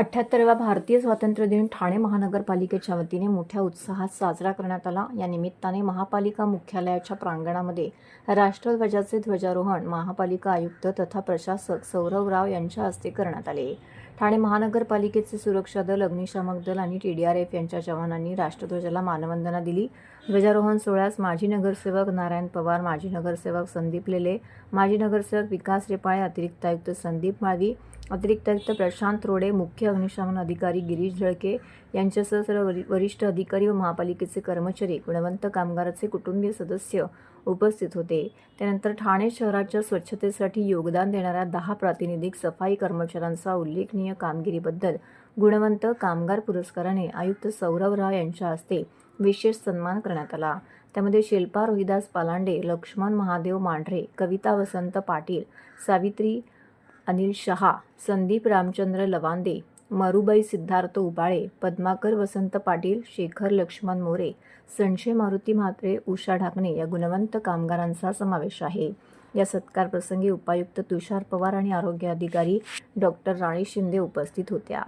अठ्ठ्याहत्तरावा भारतीय स्वातंत्र्य दिन ठाणे महानगरपालिकेच्या वतीने मोठ्या उत्साहात साजरा करण्यात आला. या निमित्ताने महापालिका मुख्यालयाच्या प्रांगणामध्ये राष्ट्रध्वजाचे ध्वजारोहण महापालिका आयुक्त तथा प्रशासक सौरव राव यांच्या हस्ते करण्यात आले. ठाणे महानगरपालिकेचे सुरक्षा दल अग्निशामक दल आणि टी डी आर एफ यांच्या जवानांनी राष्ट्रध्वजाला मानवंदना दिली. ध्वजारोहण सोहळ्यास माजी नगरसेवक नारायण पवार माजी नगरसेवक संदीप लेले माजी नगरसेवक विकास रेपाळे अतिरिक्त आयुक्त संदीप माळवी अतिरिक्त आयुक्त प्रशांत रोडे मुख्य अग्निशमन अधिकारी गिरीश झळके यांच्यासह सर्व वरि- वरिष्ठ अधिकारी व महापालिकेचे कर्मचारी गुणवंत कामगाराचे कुटुंबीय सदस्य उपस्थित होते. त्यानंतर ठाणे शहराच्या स्वच्छतेसाठी योगदान देणाऱ्या दहा प्रातिनिधिक सफाई कर्मचाऱ्यांचा उल्लेखनीय कामगिरीबद्दल गुणवंत कामगार पुरस्काराने आयुक्त सौरव राव यांच्या हस्ते विशेष सन्मान करण्यात आला. त्यामध्ये शिल्पा रोहिदास पालांडे लक्ष्मण महादेव मांढरे कविता वसंत पाटील सावित्री अनिल शहा संदीप रामचंद्र लवांदे मरुबाई सिद्धार्थ उबाळे पद्माकर वसंत पाटील शेखर लक्ष्मण मोरे संशय मारुती म्हात्रे उषा ढाकणे या गुणवंत कामगारांचा समावेश आहे. या सत्कार प्रसंगी उपायुक्त तुषार पवार आणि आरोग्य अधिकारी डॉक्टर राणी शिंदे उपस्थित होत्या.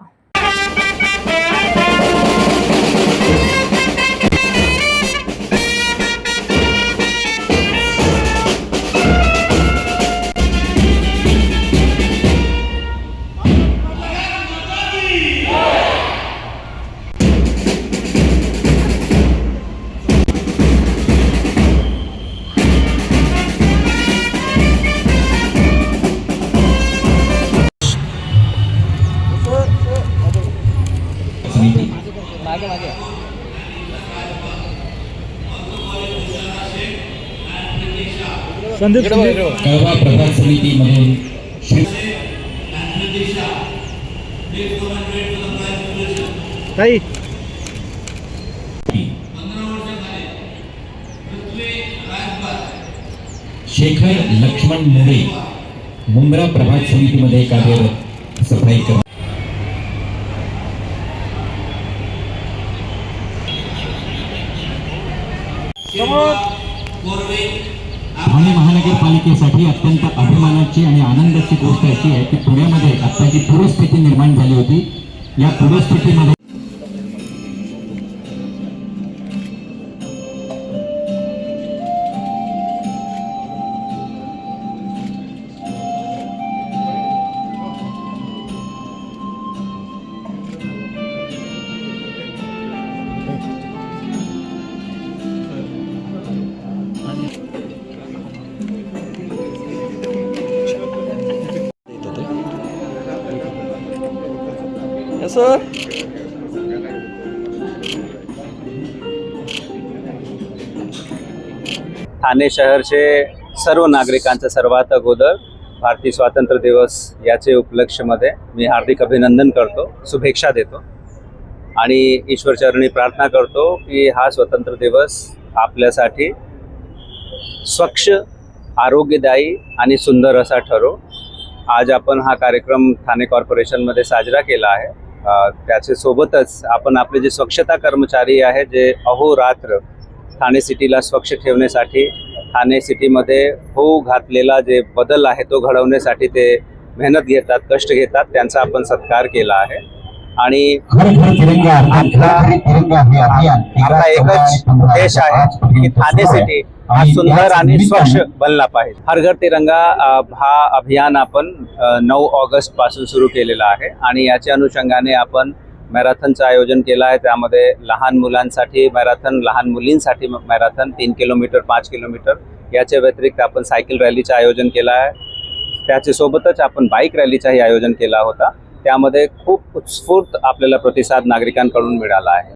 मागे मागे संदीप. कळवा प्रभाग समितीमधून श्री ताई। शेखर लक्ष्मण मोरे मुंब्रा प्रभाग समितीमध्ये कार्यरत सफ़ाई कर्मचारी। ठाणे महानगरपालिकेसाठी अत्यंत अभिमानाची आणि आनंदाची गोष्ट अशी आहे की पुण्यामध्ये आता जी पूरस्थिती निर्माण झाली होती. या पूरस्थितीमध्ये सर. ठाणे शहरचे सर्व नागरिकांचं सर्वात अगोदर भारतीय स्वातंत्र्य दिवस याचे उपलक्षमध्ये मी हार्दिक अभिनंदन करतो शुभेच्छा देतो. आणि ईश्वरचरणी प्रार्थना करतो की हा स्वतंत्र दिवस आपल्यासाठी स्वच्छ आरोग्यदायी आणि सुंदर असा ठरो. आज आपण हा कार्यक्रम ठाणे कॉर्पोरेशनमध्ये साजरा केला आहे. त्याच्यासोबतच सोबतच आपण आपले जे स्वच्छता कर्मचारी आहे जे अहोरात्र ठाणे सिटीला स्वच्छ ठेवण्यासाठी ठाणे सिटीमध्ये होऊ घातलेला जे बदल आहे तो घडवण्यासाठी ते मेहनत घेतात कष्ट घेतात त्यांचा आपण सत्कार केला आहे. आणि आपला एकच देश आहे की ठाणे सिटी हा सुंदर आणि स्वच्छ बनला पाहिजे. हर घर तिरंगा हा अभियान आपण नऊ ऑगस्टपासून सुरू केलेला आहे आणि याच्या अनुषंगाने आपण मॅरेथॉनचं आयोजन केलं आहे. त्यामध्ये लहान मुलांसाठी मॅरेथॉन लहान मुलींसाठी मॅरेथॉन तीन किलोमीटर पाच किलोमीटर याच्या व्यतिरिक्त आपण सायकल रॅलीचं आयोजन केलं आहे. त्याच्यासोबतच आपण बाईक रॅलीचाही आयोजन केला होता. त्यामध्ये खूप उत्स्फूर्त आपल्याला प्रतिसाद नागरिकांकडून मिळाला आहे.